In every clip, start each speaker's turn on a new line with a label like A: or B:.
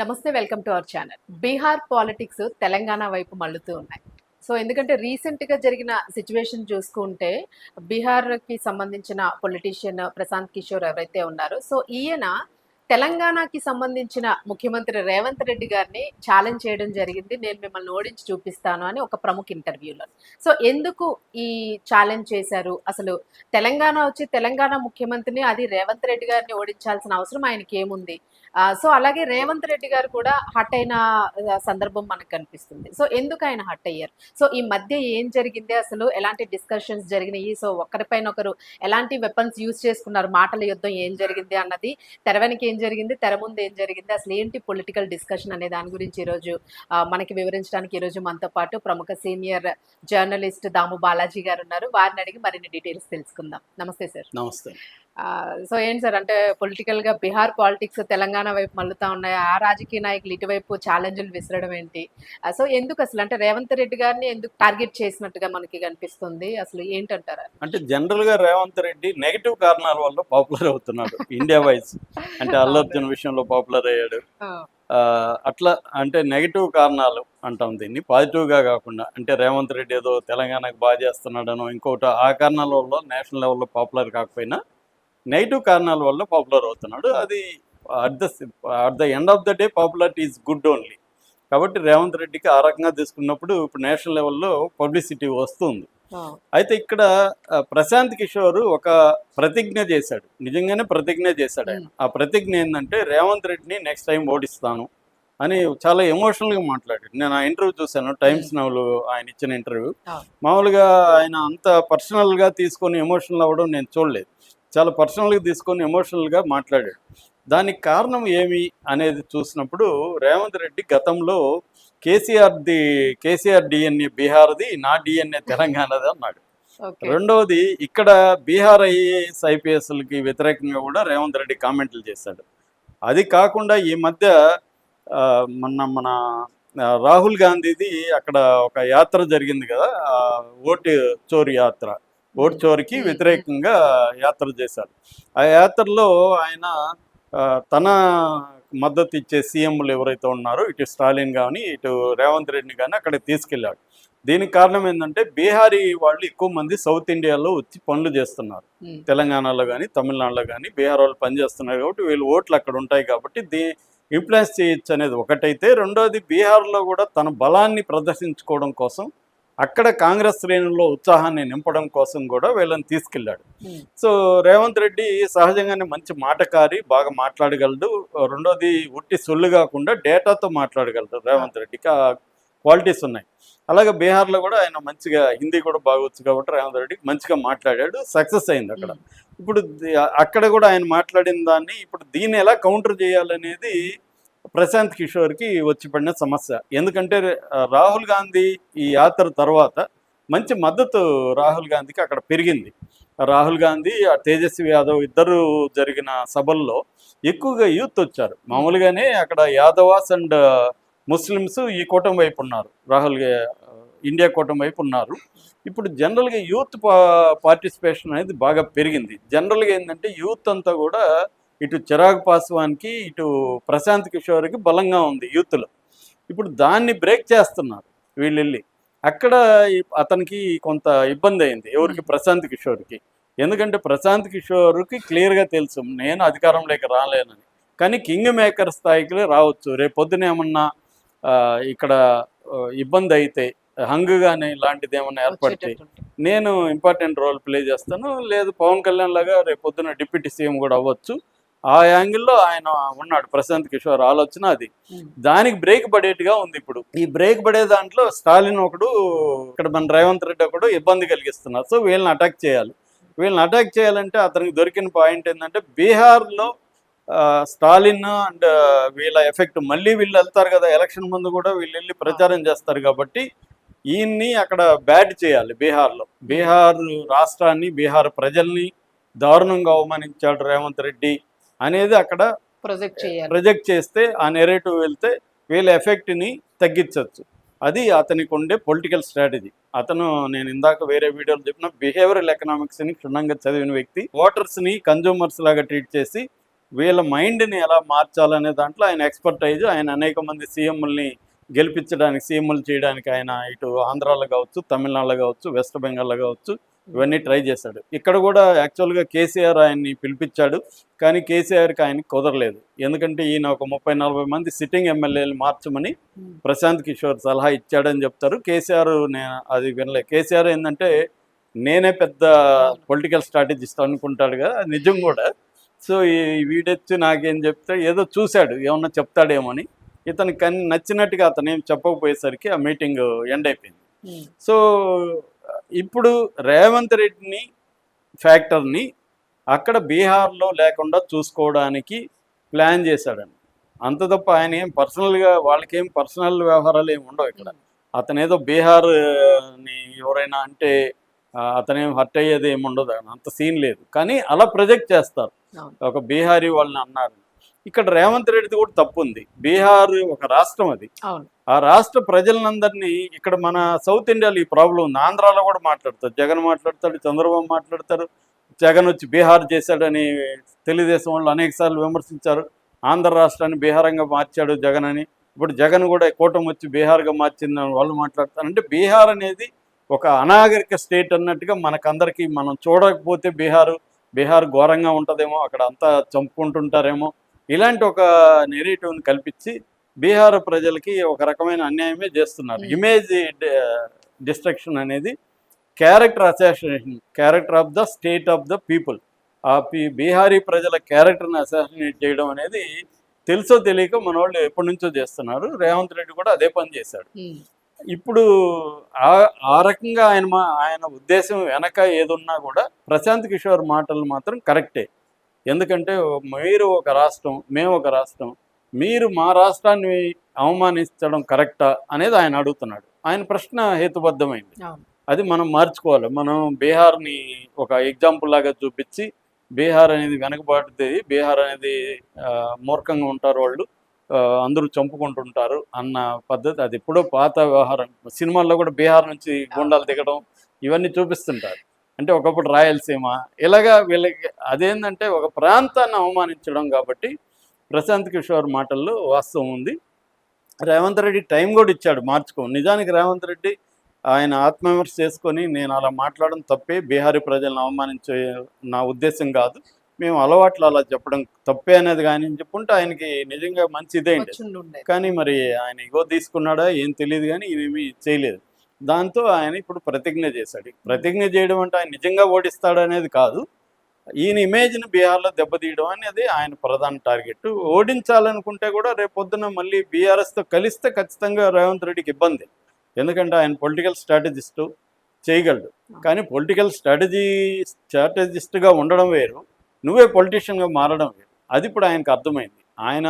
A: నమస్తే welcome to our channel. Bihar politics Telangana వైపు మళ్ళుతూ ఉన్నాయి. సో ఎందుకంటే రీసెంట్గా జరిగిన సిచ్యువేషన్ చూసుకుంటే బీహార్కి సంబంధించిన పొలిటీషియన్ ప్రశాంత్ కిషోర్ ఎవరైతే ఉన్నారో సో ఈయన తెలంగాణకి సంబంధించిన ముఖ్యమంత్రి రేవంత్ రెడ్డి గారిని ఛాలెంజ్ చేయడం జరిగింది. నేను మిమ్మల్ని ఓడించి చూపిస్తాను అని ఒక ప్రముఖ ఇంటర్వ్యూలో. సో ఎందుకు ఈ ఛాలెంజ్ చేశారు? అసలు తెలంగాణ వచ్చి తెలంగాణ ముఖ్యమంత్రిని అది రేవంత్ రెడ్డి గారిని ఓడించాల్సిన అవసరం ఆయనకి ఏముంది? సో అలాగే రేవంత్ రెడ్డి గారు కూడా హట్ అయిన సందర్భం మనకు కనిపిస్తుంది. సో ఎందుకు ఆయన హట్ అయ్యారు? సో ఈ మధ్య ఏం జరిగింది? అసలు ఎలాంటి డిస్కషన్స్ జరిగినాయి? సో ఒకరిపైన ఒకరు ఎలాంటి వెపన్స్ యూజ్ చేసుకున్నారు? మాటల యుద్ధం ఏం జరిగింది? అన్నది తెరవెనకి ఏం జరిగింది? తెర ముందు ఏం జరిగింది? అసలు ఏంటి పొలిటికల్ డిస్కషన్ అనే దాని గురించి ఈరోజు మనకి వివరించడానికి ఈరోజు మనతో పాటు ప్రముఖ సీనియర్ జర్నలిస్ట్ దాము బాలాజీ గారు ఉన్నారు. వారిని అడిగి మరిన్ని డీటెయిల్స్ తెలుసుకుందాం. నమస్తే సార్.
B: నమస్తే.
A: సో ఏంటి సార్ అంటే పొలిటికల్గా బీహార్ పాలిటిక్స్ తెలంగాణ వైపు మళ్ళుతా ఉన్నాయి. ఆ రాజకీయ నాయకులు ఇటువైపు ఛాలెంజ్లు విసరడం ఏంటి? సో ఎందుకు అసలు అంటే రేవంత్ రెడ్డి గారిని ఎందుకు టార్గెట్ చేసినట్టుగా మనకి కనిపిస్తుంది? అసలు ఏంటంటారా?
B: అంటే జనరల్గా రేవంత్ రెడ్డి నెగిటివ్ కారణాల వల్ల పాపులర్ అవుతున్నాడు ఇండియా వైజ్. అంటే అల్లు అర్జున్ విషయంలో పాపులర్ అయ్యాడు. అట్లా అంటే నెగిటివ్ కారణాలు అంటాం దీన్ని. పాజిటివ్గా కాకుండా అంటే రేవంత్ రెడ్డి ఏదో తెలంగాణకు బాగా చేస్తున్నాడనో ఇంకోటి ఆ కారణాల వల్ల నేషనల్ లెవెల్లో పాపులర్ కాకపోయినా నెగిటివ్ కారణాల వల్ల పాపులర్ అవుతున్నాడు. అది at the at the end of the day popularity is good only. కాబట్టి రేవంత్ రెడ్డికి ఆ రకంగా తీసుకున్నప్పుడు ఇప్పుడు నేషనల్ లెవెల్లో పబ్లిసిటీ వస్తుంది. అయితే ఇక్కడ ప్రశాంత్ కిషోర్ ఒక ప్రతిజ్ఞ చేశాడు. నిజంగానే ప్రతిజ్ఞ చేశాడు ఆయన. ఆ ప్రతిజ్ఞ ఏంటంటే రేవంత్ రెడ్డిని నెక్స్ట్ టైం ఓడిస్తాను అని చాలా ఎమోషనల్గా మాట్లాడాడు. నేను ఆ ఇంటర్వ్యూ చూశాను టైమ్స్ నవ్వులు ఆయన ఇచ్చిన ఇంటర్వ్యూ. మామూలుగా ఆయన అంత పర్సనల్గా తీసుకొని ఎమోషనల్ అవ్వడం నేను చూడలేదు. చాలా పర్సనల్గా తీసుకొని ఎమోషనల్గా మాట్లాడాడు. దానికి కారణం ఏమి అనేది చూసినప్పుడు రేవంత్ రెడ్డి గతంలో కేసీఆర్ ది కేసీఆర్ డిఎన్ఏ బీహార్ది నా డిఎన్ఏ తెలంగాణది అన్నాడు. రెండవది ఇక్కడ బీహార్ ఐఏఎస్ ఐపీఎస్లకి వ్యతిరేకంగా కూడా రేవంత్ రెడ్డి కామెంట్లు చేశాడు. అది కాకుండా ఈ మధ్య మొన్న మన రాహుల్ గాంధీది అక్కడ ఒక యాత్ర జరిగింది కదా ఓటు చోరీ యాత్ర. ఓటు చోరీకి. వ్యతిరేకంగా యాత్ర చేశారు ఆ యాత్రలో ఆయన తన మద్దతు ఇచ్చే సీఎంలు ఎవరైతే ఉన్నారో ఇటు స్టాలిన్ కానీ ఇటు రేవంత్ రెడ్డిని కానీ అక్కడికి తీసుకెళ్ళాడు. దీనికి కారణం ఏంటంటే బీహారీ వాళ్ళు ఎక్కువ మంది సౌత్ ఇండియాలో వచ్చి పనులు చేస్తున్నారు. తెలంగాణలో కానీ తమిళనాడులో కానీ బీహార్ వాళ్ళు పనిచేస్తున్నారు కాబట్టి వీళ్ళు ఓట్లు అక్కడ ఉంటాయి కాబట్టి దీ ఇన్ఫ్లుయెన్స్ చేయొచ్చు అనేది ఒకటైతే రెండోది బీహార్లో కూడా తన బలాన్ని ప్రదర్శించుకోవడం కోసం అక్కడ కాంగ్రెస్ శ్రేణుల్లో ఉత్సాహాన్ని నింపడం కోసం కూడా వీళ్ళని తీసుకెళ్ళాడు.
A: ఉమ్,
B: సో రేవంత్ రెడ్డి సహజంగానే మంచి మాటకారి బాగా మాట్లాడగలడు. రెండోది ఉట్టి సొల్లు కాకుండా డేటాతో మాట్లాడగలడు రేవంత్ రెడ్డికి. ఆ క్వాలిటీస్ ఉన్నాయి. అలాగే బీహార్లో కూడా ఆయన మంచిగా హిందీ కూడా బాగొచ్చు కాబట్టి రేవంత్ రెడ్డి మంచిగా మాట్లాడాడు. సక్సెస్ అయింది అక్కడ.
A: ఉమ్,
B: ఇప్పుడు అక్కడ కూడా ఆయన మాట్లాడిన దాన్ని ఇప్పుడు దీన్ని ఎలా కౌంటర్ చేయాలనేది ప్రశాంత్ కిషోర్కి వచ్చి పడిన సమస్య. ఎందుకంటే రాహుల్ గాంధీ ఈ యాత్ర తర్వాత మంచి మద్దతు రాహుల్ గాంధీకి అక్కడ పెరిగింది. రాహుల్ గాంధీ ఆ తేజస్వి యాదవ్ ఇద్దరు జరిగిన సభల్లో ఎక్కువగా యూత్ వచ్చారు. మామూలుగానే అక్కడ యాదవాస్ అండ్ ముస్లిమ్స్ ఈ కూటమి వైపు ఉన్నారు. రాహుల్ ఇండియా కూటమి వైపు ఉన్నారు. ఇప్పుడు జనరల్గా యూత్ పార్టిసిపేషన్ అనేది బాగా పెరిగింది. జనరల్గా ఏంటంటే యూత్ అంతా కూడా ఇటు చిరాగ్ పాస్వాన్కి ఇటు ప్రశాంత్ కిషోర్కి బలంగా ఉంది యూత్లో. ఇప్పుడు దాన్ని బ్రేక్ చేస్తున్నారు వీళ్ళు వెళ్ళి అక్కడ అతనికి కొంత ఇబ్బంది అయింది ఎవరికి? ప్రశాంత్ కిషోర్కి. ఎందుకంటే ప్రశాంత్ కిషోర్కి క్లియర్గా తెలుసు నేను అధికారంలోకి రాలేనని. కానీ కింగ్ మేకర్ స్థాయికి రావచ్చు. రేపు పొద్దున ఏమన్నా ఇక్కడ ఇబ్బంది అయితే హంగ్ కానీ ఇలాంటిది ఏమన్నా ఏర్పడితే. నేను ఇంపార్టెంట్ రోల్ ప్లే చేస్తాను. లేదు పవన్ కళ్యాణ్ లాగా రేపు పొద్దున డిప్యూటీ సీఎం కూడా అవ్వచ్చు. ఆ యాంగిల్లో ఆయన ఉన్నాడు ప్రశాంత్ కిషోర్ ఆలోచన అది. దానికి బ్రేక్ పడేట్టుగా ఉంది ఇప్పుడు. ఈ బ్రేక్ పడే దాంట్లో స్టాలిన్ ఒకడు ఇక్కడ మన రేవంత్ రెడ్డి ఒకడు ఇబ్బంది కలిగిస్తున్నారు. సో వీళ్ళని అటాక్ చేయాలి. వీళ్ళని అటాక్ చేయాలంటే అతనికి దొరికిన పాయింట్ ఏంటంటే బీహార్లో స్టాలిన్ అండ్ వీళ్ళ ఎఫెక్ట్. మళ్ళీ వీళ్ళు వెళ్తారు కదా ఎలక్షన్ ముందు కూడా వీళ్ళు వెళ్ళి ప్రచారం చేస్తారు కాబట్టి ఈయన్ని అక్కడ బ్యాడ్ చేయాలి బీహార్లో. బీహార్ రాష్ట్రాన్ని బీహార్ ప్రజల్ని దారుణంగా అవమానించాడు రేవంత్ రెడ్డి. అనేది అక్కడ
A: ప్రొజెక్ట్ చేయాలి.
B: ప్రొజెక్ట్ చేస్తే ఆ నెరేటివ్ వెళ్తే వీళ్ళ ఎఫెక్ట్ని తగ్గించవచ్చు అది అతనికి ఉండే పొలిటికల్ స్ట్రాటజీ అతను నేను ఇందాక వేరే వీడియోలో చెప్పిన బిహేవియరల్ ఎకనామిక్స్ని క్షుణ్ణంగా చదివిన వ్యక్తి ఓటర్స్ని కన్జ్యూమర్స్ లాగా ట్రీట్ చేసి వీళ్ళ మైండ్ని ఎలా మార్చాలనే దాంట్లో ఆయన ఎక్స్పర్టైజ్ ఆయన అనేక మంది సీఎంలని గెలిపించడానికి సీఎంలు చేయడానికి ఆయన ఇటు ఆంధ్రాలో కావచ్చు తమిళనాడులో కావచ్చు వెస్ట్ బెంగాల్లో కావచ్చు ఇవన్నీ ట్రై చేశాడు. ఇక్కడ కూడా యాక్చువల్గా కేసీఆర్ ఆయన్ని పిలిపించాడు కానీ కేసీఆర్కి ఆయనకి కుదరలేదు. ఎందుకంటే ఈయన ఒక ముప్పై నలభై మంది సిట్టింగ్ ఎమ్మెల్యేలు మార్చమని
A: ఉమ్,
B: ప్రశాంత్ కిషోర్ సలహా ఇచ్చాడని చెప్తారు. కేసీఆర్ నేను అది వినలే. కేసీఆర్ ఏంటంటే నేనే పెద్ద పొలిటికల్ స్ట్రాటజిస్ట్ అనుకుంటాడు కదా నిజం కూడా. సో ఈ వీడొచ్చి నాకేం చెప్తే ఏదో చూశాడు ఏమన్నా చెప్తాడేమో అని ఇతనికి కన్ నచ్చినట్టుగా అతను ఏం చెప్పకపోయేసరికి ఆ మీటింగ్ ఎండ్ అయిపోయింది.
A: ఉమ్,
B: సో ఇప్పుడు రేవంత్ రెడ్డిని ఫ్యాక్టర్ని అక్కడ బీహార్లో లేకుండా చూసుకోవడానికి ప్లాన్ చేశాడండి. అంత తప్ప ఆయన ఏం పర్సనల్గా వాళ్ళకేం పర్సనల్ వ్యవహారాలు ఏమి ఉండవు ఇక్కడ. అతను ఏదో బీహార్ని ఎవరైనా అంటే అతనేం హర్ట్ అయ్యేది ఏమి ఉండదు. అంత సీన్ లేదు. కానీ అలా ప్రొజెక్ట్ చేస్తారు. ఒక బీహారీ వాళ్ళని అన్నారు. ఇక్కడ రేవంత్ రెడ్డిది కూడా తప్పు ఉంది బీహార్ ఒక రాష్ట్రం అది. ఆ రాష్ట్ర ప్రజలందరినీ ఇక్కడ మన సౌత్ ఇండియాలో ఈ ప్రాబ్లం ఉంది. ఆంధ్రాలో కూడా మాట్లాడతారు. జగన్ మాట్లాడతాడు చంద్రబాబు మాట్లాడతారు. జగన్ వచ్చి బీహార్ చేశాడని తెలుగుదేశం వాళ్ళు అనేక సార్లు విమర్శించారు. ఆంధ్ర రాష్ట్రాన్ని బీహారంగా మార్చాడు జగన్ అని. ఇప్పుడు జగన్ కూడా కూటమి వచ్చి బీహార్గా మార్చిందని వాళ్ళు మాట్లాడతారు. అంటే బీహార్ అనేది ఒక అనాగరిక స్టేట్ అన్నట్టుగా మనకందరికీ మనం చూడకపోతే బీహారు బీహార్ ఘోరంగా ఉంటుందేమో అక్కడ అంతా చంపుకుంటుంటారేమో ఇలాంటి ఒక నెరేటివ్ని కల్పించి బీహార్ ప్రజలకి ఒక రకమైన అన్యాయమే చేస్తున్నారు.
A: Hmm.
B: ఇమేజ్ డిస్ట్రక్షన్ అనేది character assassination character of the state of the people ఆ పీ బీహారీ ప్రజల క్యారెక్టర్ని అసాసినేట్ చేయడం అనేది తెలుసో తెలియక మన వాళ్ళు ఎప్పటి నుంచో చేస్తున్నారు. రేవంత్ రెడ్డి కూడా అదే పని చేశాడు.
A: ఉమ్,
B: ఇప్పుడు ఆ ఆ రకంగా ఆయన మా ఆయన ఉద్దేశం వెనక ఏదున్నా కూడా ప్రశాంత్ కిషోర్ మాటలు మాత్రం కరెక్టే ఎందుకంటే మీరు ఒక రాష్ట్రం మేము ఒక రాష్ట్రం. మీరు మా రాష్ట్రాన్ని అవమానించడం కరెక్టా అనేది ఆయన అడుగుతున్నాడు. ఆయన ప్రశ్న హేతుబద్ధమైంది. అది మనం మార్చుకోవాలి. మనం బీహార్ని ఒక ఎగ్జాంపుల్ లాగా చూపించి బీహార్ అనేది వెనకబాటుది బీహార్ అనేది మూర్ఖంగా ఉంటారు వాళ్ళు. అందరూ చంపుకుంటుంటారు అన్న పద్ధతి. అది ఎప్పుడో పాత వ్యవహారం. సినిమాల్లో కూడా బీహార్ నుంచి గుండాలు దిగడం ఇవన్నీ చూపిస్తుంటారు. అంటే ఒకప్పుడు రాయలసీమ. ఇలాగా వీళ్ళకి అదేంటంటే ఒక ప్రాంతాన్ని అవమానించడం కాబట్టి ప్రశాంత్ కిషోర్ మాటల్లో వాస్తవం ఉంది. రేవంత్ రెడ్డి టైం కూడా ఇచ్చాడు మార్చుకో. నిజానికి రేవంత్ రెడ్డి ఆయన ఆత్మవిమర్శ చేసుకొని నేను అలా మాట్లాడడం తప్పే బీహారీ ప్రజలను అవమానించే నా ఉద్దేశం కాదు. మేము అలవాట్లు అలా చెప్పడం తప్పే అనేది కానీ చెప్పుంటే ఆయనకి నిజంగా మంచి ఇదే ఉండేది.
A: వచ్చుండుండే.
B: కానీ మరి ఆయన ఇగో తీసుకున్నాడా ఏం తెలియదు కానీ ఈయనేమి చేయలేదు. దాంతో ఆయన ఇప్పుడు ప్రతిజ్ఞ చేశాడు. ప్రతిజ్ఞ చేయడం అంటే ఆయన నిజంగా ఓడిస్తాడు అనేది కాదు. ఈయన ఇమేజ్ని బీహార్లో దెబ్బతీయడం అనేది ఆయన ప్రధాన టార్గెట్. ఓడించాలనుకుంటే కూడా రేపొద్దున మళ్ళీ బీఆర్ఎస్తో కలిస్తే ఖచ్చితంగా రేవంత్ రెడ్డికి ఇబ్బంది. ఎందుకంటే ఆయన పొలిటికల్ స్ట్రాటజిస్టు చేయగలడు. కానీ పొలిటికల్ స్ట్రాటజీ స్ట్రాటజిస్ట్గా ఉండడం వేరు. నువ్వే పొలిటీషియన్గా మారడం వేరు. అది ఇప్పుడు ఆయనకు అర్థమైంది. ఆయన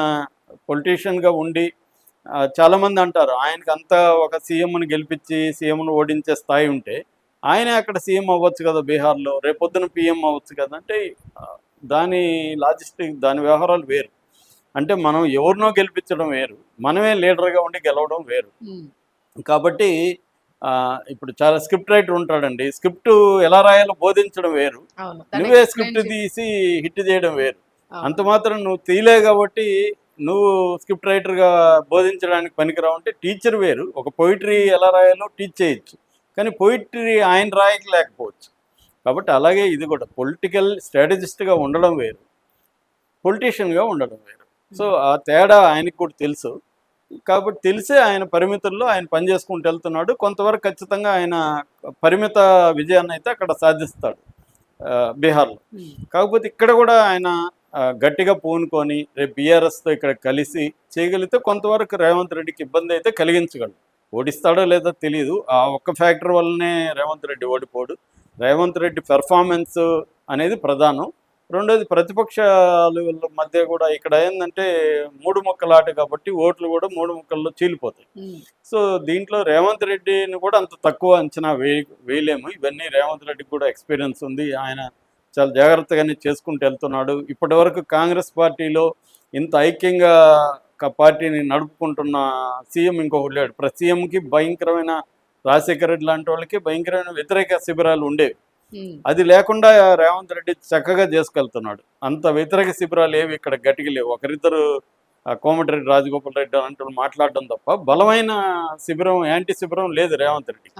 B: పొలిటీషియన్గా ఉండి చాలామంది అంటారు ఆయనకు అంతా ఒక సీఎంని గెలిపించి సీఎంను ఓడించే స్థాయి ఉంటే ఆయనే అక్కడ సీఎం అవ్వచ్చు కదా బీహార్లో రేపొద్దున పీఎం అవ్వచ్చు కదా అంటే దాని లాజిస్టిక్ దాని వ్యవహారాలు వేరు. అంటే మనం ఎవరినో గెలిపించడం వేరు మనమే లీడర్గా ఉండి గెలవడం వేరు. కాబట్టి ఇప్పుడు చాలా స్క్రిప్ట్ రైటర్ ఉంటాడండి స్క్రిప్ట్ ఎలా రాయాలో బోధించడం వేరు. నువ్వే స్క్రిప్ట్ తీసి హిట్ చేయడం వేరు. అంత మాత్రం నువ్వు తీలే కాబట్టి నువ్వు స్క్రిప్ట్ రైటర్గా బోధించడానికి పనికిరావు అంటే టీచర్ వేరు. ఒక పొయిటరీ ఎలా రాయాలో టీచ్ చేయొచ్చు. కానీ పొయిటరీ ఆయన రాయలేకపోవచ్చు. కాబట్టి అలాగే ఇది కూడా పొలిటికల్ స్ట్రాటజిస్ట్గా ఉండడం వేరు. పొలిటీషియన్గా ఉండడం వేరు. సో ఆ తేడా ఆయనకు కూడా తెలుసు. కాబట్టి తెలిసే ఆయన పరిమితుల్లో ఆయన పని చేసుకుంటూ వెళ్తున్నాడు. కొంతవరకు ఖచ్చితంగా ఆయన పరిమిత విజయాన్ని అయితే అక్కడ సాధిస్తాడు బీహార్లో. కాకపోతే ఇక్కడ కూడా ఆయన గట్టిగా పూనుకొని రేపు బీఆర్ఎస్తో ఇక్కడ కలిసి చేయగలిగితే కొంతవరకు రేవంత్ రెడ్డికి ఇబ్బంది అయితే కలిగించగలడు. ఓడిస్తాడో లేదో తెలియదు ఆ ఒక్క ఫ్యాక్టర్ వల్లనే రేవంత్ రెడ్డి ఓడిపోడు. రేవంత్ రెడ్డి పెర్ఫార్మెన్స్ అనేది ప్రధానం. రెండోది ప్రతిపక్షాల మధ్య కూడా ఇక్కడ ఏంటంటే మూడు ముక్కలాట కాబట్టి ఓట్లు కూడా మూడు ముక్కల్లో చీలిపోతాయి. సో దీంట్లో రేవంత్ రెడ్డిని కూడా అంత తక్కువ అంచనా వేయలేము. ఇవన్నీ రేవంత్ రెడ్డికి కూడా ఎక్స్పీరియన్స్ ఉంది. ఆయన చాలా జాగ్రత్తగానే చేసుకుంటూ వెళ్తున్నాడు. ఇప్పటి వరకు కాంగ్రెస్ పార్టీలో ఇంత ఐక్యంగా పార్టీని నడుపుకుంటున్న సీఎం ఇంకొకటి లేడు. ప్రతి సీఎంకి భయంకరమైన రాజశేఖర రెడ్డి లాంటి వాళ్ళకి భయంకరమైన వ్యతిరేక శిబిరాలు ఉండేవి. అది లేకుండా రేవంత్ రెడ్డి చక్కగా చేసుకెళ్తున్నాడు. అంత వ్యతిరేక శిబిరాలు ఏవి ఇక్కడ గట్టిగా లేవు. ఒకరిద్దరు కోమటిరెడ్డి రాజగోపాల్ రెడ్డి అంటూ మాట్లాడడం తప్ప బలమైన శిబిరం యాంటీ శిబిరం లేదు రేవంత్ రెడ్డి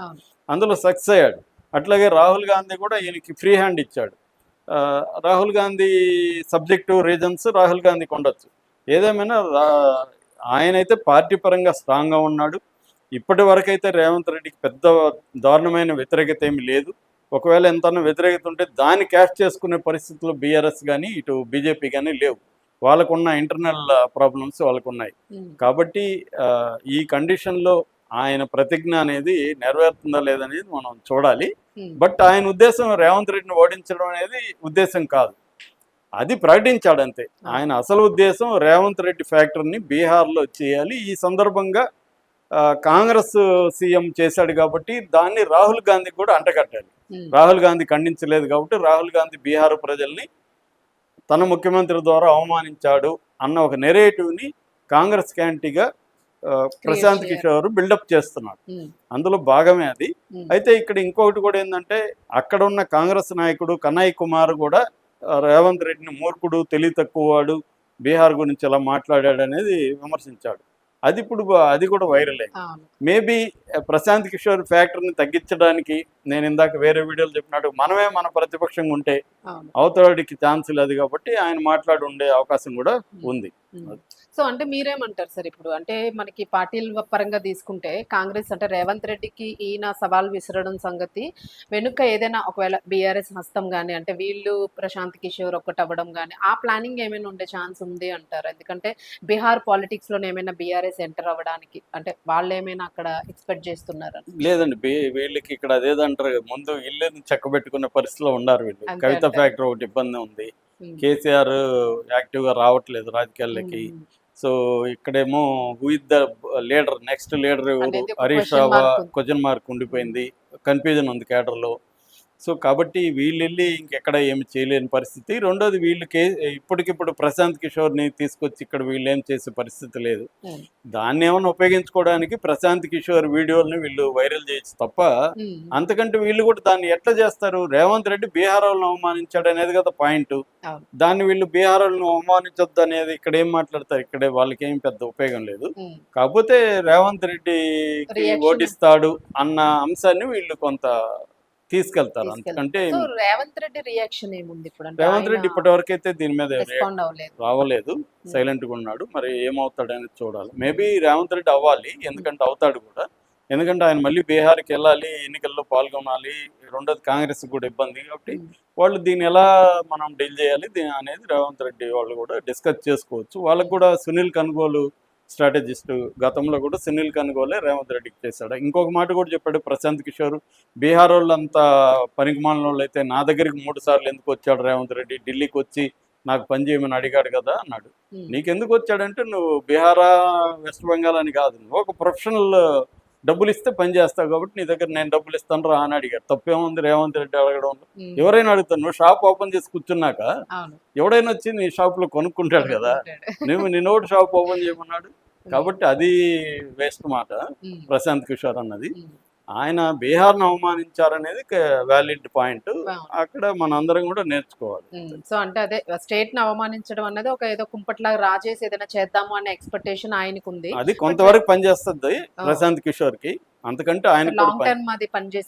B: అందులో సక్సెస్ అయ్యాడు. అట్లాగే రాహుల్ గాంధీ కూడా ఈయనకి ఫ్రీ హ్యాండ్ ఇచ్చాడు. రాహుల్ గాంధీ సబ్జెక్టు రీజన్స్ రాహుల్ గాంధీకి ఉండొచ్చు ఏదేమైనా రా- ఆయనైతే పార్టీ పరంగా స్ట్రాంగ్గా ఉన్నాడు. ఇప్పటి వరకైతే రేవంత్ రెడ్డికి పెద్ద దారుణమైన వ్యతిరేకత ఏమి లేదు. ఒకవేళ ఎంతన్నా వ్యతిరేకత ఉంటే దాన్ని క్యాష్ చేసుకునే పరిస్థితుల్లో బీఆర్ఎస్ కానీ ఇటు బీజేపీ కానీ లేవు. వాళ్ళకున్న ఇంటర్నల్ ప్రాబ్లమ్స్ వాళ్ళకు ఉన్నాయి
A: ఉమ్,
B: కాబట్టి ఈ కండిషన్లో ఆయన ప్రతిజ్ఞ అనేది నెరవేరుతుందా లేదనేది మనం చూడాలి. బట్ ఆయన ఉద్దేశం రేవంత్ రెడ్డిని ఓడించడం అనేది ఉద్దేశం కాదు. అది ప్రకటించాడు అంతే. ఆయన అసలు ఉద్దేశం రేవంత్ రెడ్డి ఫ్యాక్టరీని బీహార్లో చేయాలి. ఈ సందర్భంగా కాంగ్రెస్ సీఎం చేశాడు కాబట్టి దాన్ని రాహుల్ గాంధీ కూడా అంటగట్టాలి రాహుల్ గాంధీ ఖండించలేదు కాబట్టి రాహుల్ గాంధీ బీహార్ ప్రజల్ని తన ముఖ్యమంత్రి ద్వారా అవమానించాడు అన్న ఒక నెరేటివ్ని కాంగ్రెస్ క్యాంటీగా ప్రశాంత్. కిషోర్ బిల్డప్ చేస్తున్నాడు.
A: ఉమ్,
B: అందులో భాగమే అది.
A: ఉమ్,
B: అయితే ఇక్కడ ఇంకొకటి కూడా ఏంటంటే అక్కడ ఉన్న కాంగ్రెస్ నాయకుడు కనయ్ కుమార్ కూడా రేవంత్ రెడ్డిని మూర్ఖుడు తెలివి తక్కువవాడు బీహార్ గురించి ఎలా మాట్లాడాడు అనేది విమర్శించాడు. అది ఇప్పుడు అది కూడా వైరల్. అయింది మేబీ ప్రశాంత్ కిషోర్ ఫ్యాక్టర్ని తగ్గించడానికి నేను ఇందాక వేరే వీడియోలు చెప్పినట్టు మనమే మన ప్రతిపక్షంగా ఉంటే అవతలడికి ఛాన్స్ లేదు కాబట్టి ఆయన మాట్లాడి ఉండే అవకాశం కూడా ఉంది.
A: ఉమ్. సో అంటే మీరేమంటారు సార్ ఇప్పుడు? అంటే మనకి పార్టీల పరంగా తీసుకుంటే కాంగ్రెస్ అంటే రేవంత్ రెడ్డికి ఈయన సవాల్ విసరడం సంగతి వెనుక ఏదైనా ఒకవేళ బీఆర్ఎస్ హస్తం కానీ అంటే వీళ్ళు ప్రశాంత్ కిషోర్ ఒక్కటి అవ్వడం కానీ ఆ ప్లానింగ్ ఏమైనా ఉండే ఛాన్స్ ఉంది అంటారు? ఎందుకంటే బీహార్ పాలిటిక్స్లోనే ఏమైనా బీఆర్ఎస్ ఎంటర్ అవ్వడానికి అంటే వాళ్ళు ఏమైనా అక్కడ ఎక్స్పెక్ట్ చేస్తున్నారు?
B: లేదండి వీళ్ళకి ఇక్కడ అదేదంటారు ముందు ఇల్లు చెక్కబెట్టుకునే పరిస్థితిలో ఉన్నారు వీళ్ళు. కవిత. ఫ్యాక్టరీ ఒకటి ఇబ్బంది ఉంది. కేసీఆర్ యాక్టివ్గా రావట్లేదు రాజకీయాల్లోకి. సో ఇక్కడేమో who is the leader next leader ఎవరు? హరీష్ రావు. క్వశ్చన్ మార్క్ ఉండిపోయింది. కన్ఫ్యూజన్ ఉంది కేడర్లో. సో కాబట్టి వీళ్ళు వెళ్ళి ఇంకెక్కడ ఏమి చేయలేని పరిస్థితి. రెండోది వీళ్ళు కే ఇప్పటికిప్పుడు ప్రశాంత్ కిషోర్ని తీసుకొచ్చి ఇక్కడ వీళ్ళు ఏం చేసే పరిస్థితి లేదు. దాన్ని ఏమైనా ఉపయోగించుకోవడానికి ప్రశాంత్ కిషోర్ వీడియోల్ని వీళ్ళు వైరల్ చేయొచ్చు తప్ప అంతకంటే వీళ్ళు కూడా దాన్ని ఎట్లా చేస్తారు? రేవంత్ రెడ్డి బీహార్ వాళ్ళని అవమానించాడు అనేది కదా పాయింట్. దాన్ని వీళ్ళు బీహార్ వాళ్ళని అవమానించొద్దు అనేది ఇక్కడ ఏం మాట్లాడతారు? ఇక్కడే వాళ్ళకి ఏం పెద్ద ఉపయోగం లేదు. కాకపోతే రేవంత్ రెడ్డికి
A: Reaction.
B: ఓడిస్తాడు అన్న అంశాన్ని వీళ్ళు కొంత తీసుకెళ్తారు. అంతకంటే
A: సో రేవంత్ రెడ్డి రియాక్షన్ ఏముంది ఇప్పుడు?
B: రేవంత్ రెడ్డి ఇప్పటి వరకు అయితే దీని మీద రావలేదు. సైలెంట్గా ఉన్నాడు. మరి ఏమవుతాడు అనేది చూడాలి. మేబీ రేవంత్ రెడ్డి అవ్వాలి. ఎందుకంటే అవుతాడు కూడా. ఎందుకంటే ఆయన మళ్ళీ బీహార్కి వెళ్ళాలి ఎన్నికల్లో పాల్గొనాలి రెండోది కాంగ్రెస్ కూడా ఇబ్బంది కాబట్టి
A: ఉమ్.
B: వాళ్ళు దీన్ని ఎలా మనం డీల్ చేయాలి? అనేది రేవంత్ రెడ్డి వాళ్ళు కూడా డిస్కస్ చేసుకోవచ్చు. వాళ్ళకు కూడా సునీల్ కనుగోలు స్ట్రాటజిస్ట్ గతంలో కూడా సునీల్ కనుగోలే రేవంత్ రెడ్డికి చేశాడు. ఇంకొక మాట కూడా చెప్పాడు ప్రశాంత్ కిషోర్ బీహార్ వాళ్ళు అంతా పనికిమాలిన వాళ్ళు అయితే నా దగ్గరికి మూడు సార్లు ఎందుకు వచ్చాడు రేవంత్ రెడ్డి? ఢిల్లీకి వచ్చి నాకు పని చేయమని అడిగాడు కదా అన్నాడు. నీకెందుకు వచ్చాడంటే నువ్వు బీహారా వెస్ట్ బెంగాల్ అని కాదు ఒక ప్రొఫెషనల్ డబ్బులు ఇస్తే పని చేస్తావు కాబట్టి నీ దగ్గర నేను డబ్బులు ఇస్తాను రా అని అడిగాడు తప్పేముంది రేవంత్ రెడ్డి అడగడం. ఎవరైనా అడుగుతాను నువ్వు షాప్ ఓపెన్ చేసి కూర్చున్నాక ఎవడైనా వచ్చి నీ షాప్లో కొనుక్కుంటాడు కదా నువ్వు నిన్నోటి షాప్ ఓపెన్ చేయమన్నాడు? కాబట్టి అది వేస్ట్ మాట. ప్రశాంత్ కిషోర్ అన్నది. ఆయన బీహార్ను అవమానించారనేది వ్యాలిడ్ పాయింట్. అక్కడ మనందరం కూడా నేర్చుకోవాలి.
A: సో అంటే అదే స్టేట్ని అవమానించడం అనేది ఒక ఏదో కుంపట్లాగా రాజేసి ఏదైనా చేద్దాము అనే ఎక్స్పెక్టేషన్ ఆయనకు ఉంది
B: అది కొంతవరకు పనిచేస్తుంది ప్రశాంత్ కిషోర్కి అంతకంటే ఆయన
A: లాంగ్ టర్మ్ అది పనిచేసే